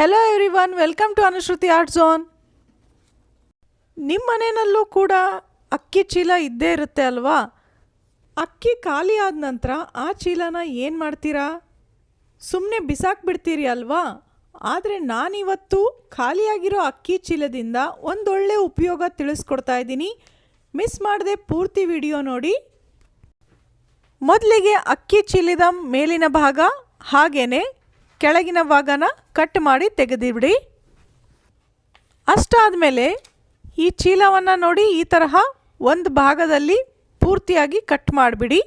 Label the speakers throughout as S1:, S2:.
S1: Hello everyone welcome to Anushruti art zone ನಿಮ್ಮ ಮನೆಯಲ್ಲೂ ಕೂಡ ಅಕ್ಕಿ ಚೀಲ ಇದ್ದೇ ಇರುತ್ತೆ ಅಲ್ವಾ? ಅಕ್ಕಿ ಖಾಲಿ ಆದ ನಂತರ ಆ ಚೀಲನ ಏನು ಮಾಡ್ತೀರಾ? ಸುಮ್ಮನೆ ಬಿಸಾಕ್ಬಿಡ್ತೀರಿ ಅಲ್ವಾ? ಆದರೆ ನಾನಿವತ್ತು ಖಾಲಿಯಾಗಿರೋ ಅಕ್ಕಿ ಚೀಲದಿಂದ ಒಂದೊಳ್ಳೆ ಉಪಯೋಗ ತಿಳಿಸ್ಕೊಡ್ತಾ ಇದ್ದೀನಿ. ಮಿಸ್ ಮಾಡದೆ ಪೂರ್ತಿ ವಿಡಿಯೋ ನೋಡಿ. ಮೊದಲಿಗೆ ಅಕ್ಕಿ ಚೀಲದ ಮೇಲಿನ ಭಾಗ ಹಾಗೇನೆ ಕೆಳಗಿನ ಭಾಗನ ಕಟ್ ಮಾಡಿ ತೆಗೆದಿಬಿಡಿ. ಅಷ್ಟಾದಮೇಲೆ ಈ ಚೀಲವನ್ನು ನೋಡಿ ಈ ತರಹ ಒಂದು ಭಾಗದಲ್ಲಿ ಪೂರ್ತಿಯಾಗಿ ಕಟ್ ಮಾಡಿಬಿಡಿ.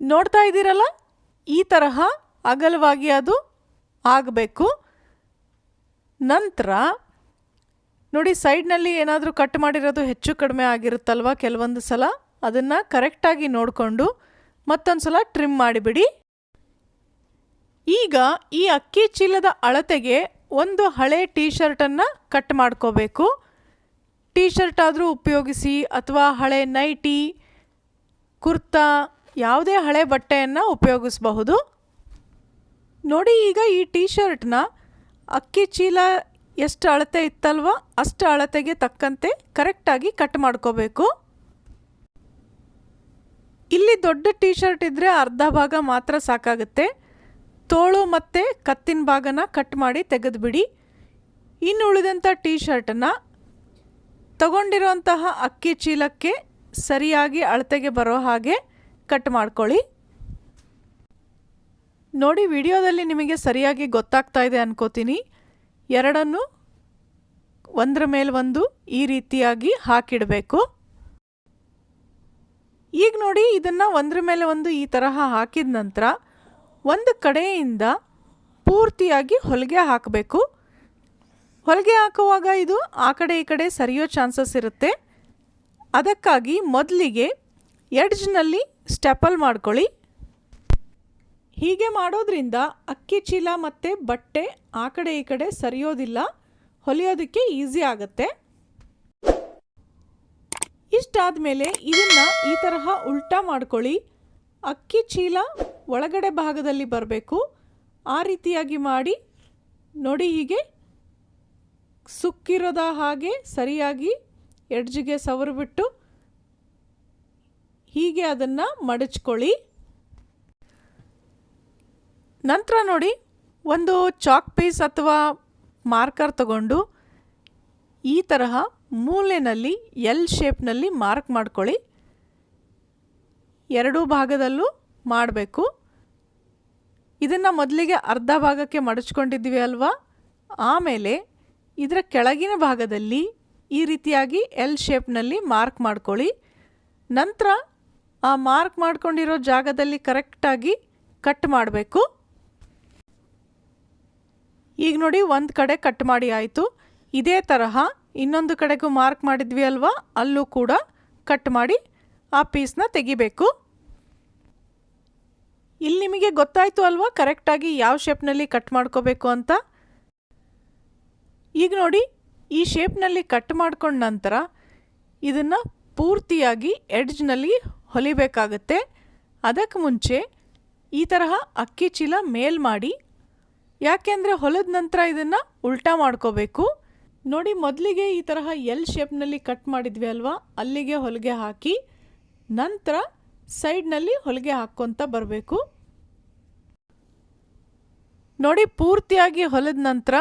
S1: ನೋಡ್ತಾ ಇದ್ದೀರಲ್ಲ? ಈ ತರಹ ಅಗಲವಾಗಿ ಅದು ಆಗಬೇಕು. ನಂತರ ನೋಡಿ ಸೈಡ್ನಲ್ಲಿ ಏನಾದರೂ ಕಟ್ ಮಾಡಿರೋದು ಹೆಚ್ಚು ಕಡಿಮೆ ಆಗಿರುತ್ತಲ್ವ ಕೆಲವೊಂದು ಸಲ? ಅದನ್ನು ಕರೆಕ್ಟಾಗಿ ನೋಡಿಕೊಂಡು ಮತ್ತೊಂದು ಸಲ ಟ್ರಿಮ್ ಮಾಡಿಬಿಡಿ. ಈಗ ಈ ಅಕ್ಕಿ ಚೀಲದ ಅಳತೆಗೆ ಒಂದು ಹಳೆ ಟೀ ಶರ್ಟನ್ನು ಕಟ್ ಮಾಡ್ಕೋಬೇಕು. ಟೀ ಶರ್ಟ್ ಆದರೂ ಉಪಯೋಗಿಸಿ ಅಥವಾ ಹಳೆ ನೈಟಿ, ಕುರ್ತಾ, ಯಾವುದೇ ಹಳೆ ಬಟ್ಟೆಯನ್ನು ಉಪಯೋಗಿಸಬಹುದು. ನೋಡಿ ಈಗ ಈ ಟೀ ಶರ್ಟ್ನ ಅಕ್ಕಿ ಚೀಲ ಎಷ್ಟು ಅಳತೆ ಇತ್ತಲ್ವ ಅಷ್ಟು ಅಳತೆಗೆ ತಕ್ಕಂತೆ ಕರೆಕ್ಟಾಗಿ ಕಟ್ ಮಾಡ್ಕೋಬೇಕು. ಇಲ್ಲಿ ದೊಡ್ಡ ಟೀ ಶರ್ಟ್ ಇದ್ದರೆ ಅರ್ಧ ಭಾಗ ಮಾತ್ರ ಸಾಕಾಗುತ್ತೆ. ತೋಳು ಮತ್ತು ಕತ್ತಿನ ಭಾಗನ ಕಟ್ ಮಾಡಿ ತೆಗೆದುಬಿಡಿ ಇನ್ನು ಉಳಿದಂಥ ಟೀ ಶರ್ಟನ್ನು ತಗೊಂಡಿರುವಂತಹ ಅಕ್ಕಿ ಚೀಲಕ್ಕೆ ಸರಿಯಾಗಿ ಅಳತೆಗೆ ಬರೋ ಹಾಗೆ ಕಟ್ ಮಾಡ್ಕೊಳ್ಳಿ. ನೋಡಿ, ವಿಡಿಯೋದಲ್ಲಿ ನಿಮಗೆ ಸರಿಯಾಗಿ ಗೊತ್ತಾಗ್ತಾ ಇದೆ ಅನ್ಕೋತೀನಿ. ಎರಡನ್ನು ಒಂದರ ಮೇಲೆ ಒಂದು ಈ ರೀತಿಯಾಗಿ ಹಾಕಿಡಬೇಕು. ಈಗ ನೋಡಿ, ಇದನ್ನು ಒಂದರ ಮೇಲೆ ಒಂದು ಈ ತರಹ ಹಾಕಿದ ನಂತರ ಒಂದು ಕಡೆಯಿಂದ ಪೂರ್ತಿಯಾಗಿ ಹೊಲಿಗೆ ಹಾಕಬೇಕು. ಹೊಲಿಗೆ ಹಾಕುವಾಗ ಇದು ಆ ಕಡೆ ಈ ಕಡೆ ಸರಿಯೋ ಚಾನ್ಸಸ್ ಇರುತ್ತೆ. ಅದಕ್ಕಾಗಿ ಮೊದಲಿಗೆ ಎಡ್ಜ್ನಲ್ಲಿ ಸ್ಟೆಪಲ್ ಮಾಡ್ಕೊಳ್ಳಿ. ಹೀಗೆ ಮಾಡೋದ್ರಿಂದ ಅಕ್ಕಿ ಚೀಲ ಮತ್ತು ಬಟ್ಟೆ ಆ ಕಡೆ ಈ ಕಡೆ ಸರಿಯೋದಿಲ್ಲ. ಹೊಲಿಯೋದಕ್ಕೆ ಈಸಿ ಆಗುತ್ತೆ. ಇಷ್ಟಾದಮೇಲೆ ಇದನ್ನು ಈ ತರಹ ಉಲ್ಟಾ ಮಾಡ್ಕೊಳ್ಳಿ. ಅಕ್ಕಿ ಚೀಲ ಒಳಗಡೆ ಭಾಗದಲ್ಲಿ ಬರಬೇಕು. ಆ ರೀತಿಯಾಗಿ ಮಾಡಿ ನೋಡಿ ಹೀಗೆ ಸುಕ್ಕಿರೋದ ಹಾಗೆ ಸರಿಯಾಗಿ ಎಡ್ಜಿಗೆ ಸವರಿಬಿಟ್ಟು ಹೀಗೆ ಅದನ್ನು ಮಡಚ್ಕೊಳ್ಳಿ. ನಂತರ ನೋಡಿ ಒಂದು ಚಾಕ್ ಪೀಸ್ ಅಥವಾ ಮಾರ್ಕರ್ ತಗೊಂಡು ಈ ತರಹ ಮೂಲೆಯಲ್ಲಿ ಎಲ್ ಶೇಪ್ನಲ್ಲಿ ಮಾರ್ಕ್ ಮಾಡ್ಕೊಳ್ಳಿ. ಎರಡೂ ಭಾಗದಲ್ಲೂ ಮಾಡಬೇಕು. ಇದನ್ನು ಮೊದಲಿಗೆ ಅರ್ಧ ಭಾಗಕ್ಕೆ ಮಡಚ್ಕೊಂಡಿದ್ವಿ ಅಲ್ವಾ? ಆಮೇಲೆ ಇದರ ಕೆಳಗಿನ ಭಾಗದಲ್ಲಿ ಈ ರೀತಿಯಾಗಿ ಎಲ್ ಶೇಪ್ನಲ್ಲಿ ಮಾರ್ಕ್ ಮಾಡ್ಕೊಳ್ಳಿ. ನಂತರ ಆ ಮಾರ್ಕ್ ಮಾಡ್ಕೊಂಡಿರೋ ಜಾಗದಲ್ಲಿ ಕರೆಕ್ಟಾಗಿ ಕಟ್ ಮಾಡಬೇಕು. ಈಗ ನೋಡಿ ಒಂದು ಕಡೆ ಕಟ್ ಮಾಡಿ ಆಯಿತು. ಇದೇ ತರಹ ಇನ್ನೊಂದು ಕಡೆಗೂ ಮಾರ್ಕ್ ಮಾಡಿದ್ವಿ ಅಲ್ವಾ? ಅಲ್ಲೂ ಕೂಡ ಕಟ್ ಮಾಡಿ ಆ ಪೀಸ್ನ ತೆಗಿಬೇಕು. ಇಲ್ಲಿ ನಿಮಗೆ ಗೊತ್ತಾಯಿತು ಅಲ್ವಾ ಕರೆಕ್ಟಾಗಿ ಯಾವ ಶೇಪ್ನಲ್ಲಿ ಕಟ್ ಮಾಡ್ಕೋಬೇಕು ಅಂತ? ಈಗ ನೋಡಿ, ಈ ಶೇಪ್ನಲ್ಲಿ ಕಟ್ ಮಾಡ್ಕೊಂಡ ನಂತರ ಇದನ್ನು ಪೂರ್ತಿಯಾಗಿ ಎಡ್ಜ್ನಲ್ಲಿ ಹೊಲಿಬೇಕಾಗತ್ತೆ. ಅದಕ್ಕೆ ಮುಂಚೆ ಈ ತರಹ ಅಕ್ಕಿ ಚೀಲ ಮೇಲ್ ಮಾಡಿ ಯಾಕೆಂದರೆ ಹೊಲದ ನಂತರ ಇದನ್ನು ಉಲ್ಟಾ ಮಾಡ್ಕೋಬೇಕು. ನೋಡಿ, ಮೊದಲಿಗೆ ಈ ತರಹ ಎಲ್ ಶೇಪ್ನಲ್ಲಿ ಕಟ್ ಮಾಡಿದ್ವಿ ಅಲ್ವಾ? ಅಲ್ಲಿಗೆ ಹೊಲಿಗೆ ಹಾಕಿ. ನಂತರ ಸೈಡ್ನಲ್ಲಿ ಹೊಲಿಗೆ ಹಾಕ್ಕೊತ ಬರಬೇಕು. ನೋಡಿ, ಪೂರ್ತಿಯಾಗಿ ಹೊಲಿದ ನಂತರ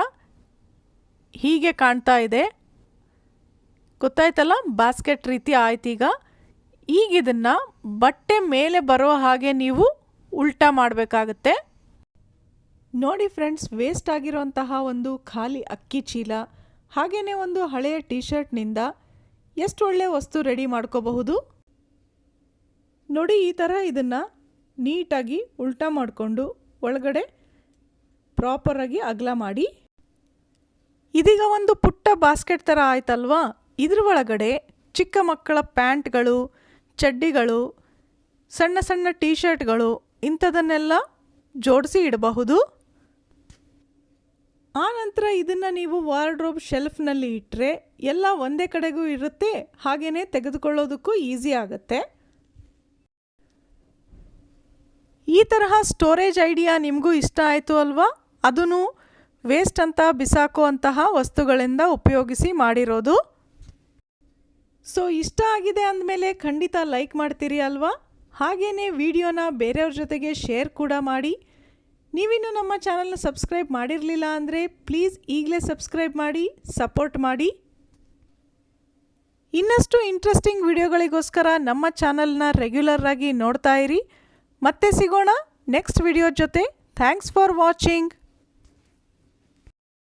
S1: ಹೀಗೆ ಕಾಣ್ತಾ ಇದೆ. ಗೊತ್ತಾಯ್ತಲ್ಲ ಬಾಸ್ಕೆಟ್ ರೀತಿ ಆಯ್ತೀಗ ಈಗ. ಇದನ್ನು ಬಟ್ಟೆ ಮೇಲೆ ಬರೋ ಹಾಗೆ ನೀವು ಉಲ್ಟಾ ಮಾಡಬೇಕಾಗತ್ತೆ. ನೋಡಿ ಫ್ರೆಂಡ್ಸ್ ವೇಸ್ಟ್ ಆಗಿರೋಂತಹ ಒಂದು ಖಾಲಿ ಅಕ್ಕಿ ಚೀಲ ಹಾಗೆಯೇ ಒಂದು ಹಳೆಯ ಟೀ ಶರ್ಟ್ನಿಂದ ಎಷ್ಟು ಒಳ್ಳೆ ವಸ್ತು ರೆಡಿ ಮಾಡ್ಕೋಬಹುದು? ನೋಡಿ ಈ ಥರ ಇದನ್ನು ನೀಟಾಗಿ ಉಲ್ಟಾ ಮಾಡಿಕೊಂಡು ಒಳಗಡೆ ಪ್ರಾಪರಾಗಿ ಅಗಲ ಮಾಡಿ. ಇದೀಗ ಒಂದು ಪುಟ್ಟ ಬಾಸ್ಕೆಟ್ ಥರ ಆಯ್ತಲ್ವಾ? ಇದ್ರ ಒಳಗಡೆ ಚಿಕ್ಕ ಮಕ್ಕಳ ಪ್ಯಾಂಟ್ಗಳು, ಚಡ್ಡಿಗಳು, ಸಣ್ಣ ಸಣ್ಣ ಟೀ ಶರ್ಟ್ಗಳು ಇಂಥದನ್ನೆಲ್ಲ ಜೋಡಿಸಿ ಇಡಬಹುದು. ಆ ನಂತರ ಇದನ್ನು ನೀವು ವಾರ್ಡ್ರೋಬ್ ಶೆಲ್ಫ್ನಲ್ಲಿ ಇಟ್ಟರೆ ಎಲ್ಲ ಒಂದೇ ಕಡೆಗೂ ಇರುತ್ತೆ ಹಾಗೆಯೇ ತೆಗೆದುಕೊಳ್ಳೋದಕ್ಕೂ ಈಸಿ ಆಗುತ್ತೆ. ಈ ತರಹ ಸ್ಟೋರೇಜ್ ಐಡಿಯಾ ನಿಮಗೂ ಇಷ್ಟ ಆಯಿತು ಅಲ್ವಾ? ಅದನ್ನು ವೇಸ್ಟ್ ಅಂತ ಬಿಸಾಕುವಂತಹ ವಸ್ತುಗಳಿಂದ ಉಪಯೋಗಿಸಿ ಮಾಡಿರೋದು. ಸೊ ಇಷ್ಟ ಆಗಿದೆ ಅಂದಮೇಲೆ ಖಂಡಿತ ಲೈಕ್ ಮಾಡ್ತೀರಿ ಅಲ್ವಾ? ಹಾಗೆಯೇ ವಿಡಿಯೋನ ಬೇರೆಯವ್ರ ಜೊತೆಗೆ ಶೇರ್ ಕೂಡ ಮಾಡಿ. ನೀವಿನ್ನೂ ನಮ್ಮ ಚಾನಲ್ನ ಸಬ್ಸ್ಕ್ರೈಬ್ ಮಾಡಿರಲಿಲ್ಲ ಅಂದರೆ ಪ್ಲೀಸ್ ಈಗಲೇ ಸಬ್ಸ್ಕ್ರೈಬ್ ಮಾಡಿ ಸಪೋರ್ಟ್ ಮಾಡಿ. ಇನ್ನಷ್ಟು ಇಂಟ್ರೆಸ್ಟಿಂಗ್ ವಿಡಿಯೋಗಳಿಗೋಸ್ಕರ ನಮ್ಮ ಚಾನಲ್ನ ರೆಗ್ಯುಲರ್ ಆಗಿ ನೋಡ್ತಾ ಇರಿ. ಮತ್ತೆ ಸಿಗೋಣ ನೆಕ್ಸ್ಟ್ ವಿಡಿಯೋ ಜೊತೆ. Thanks for watching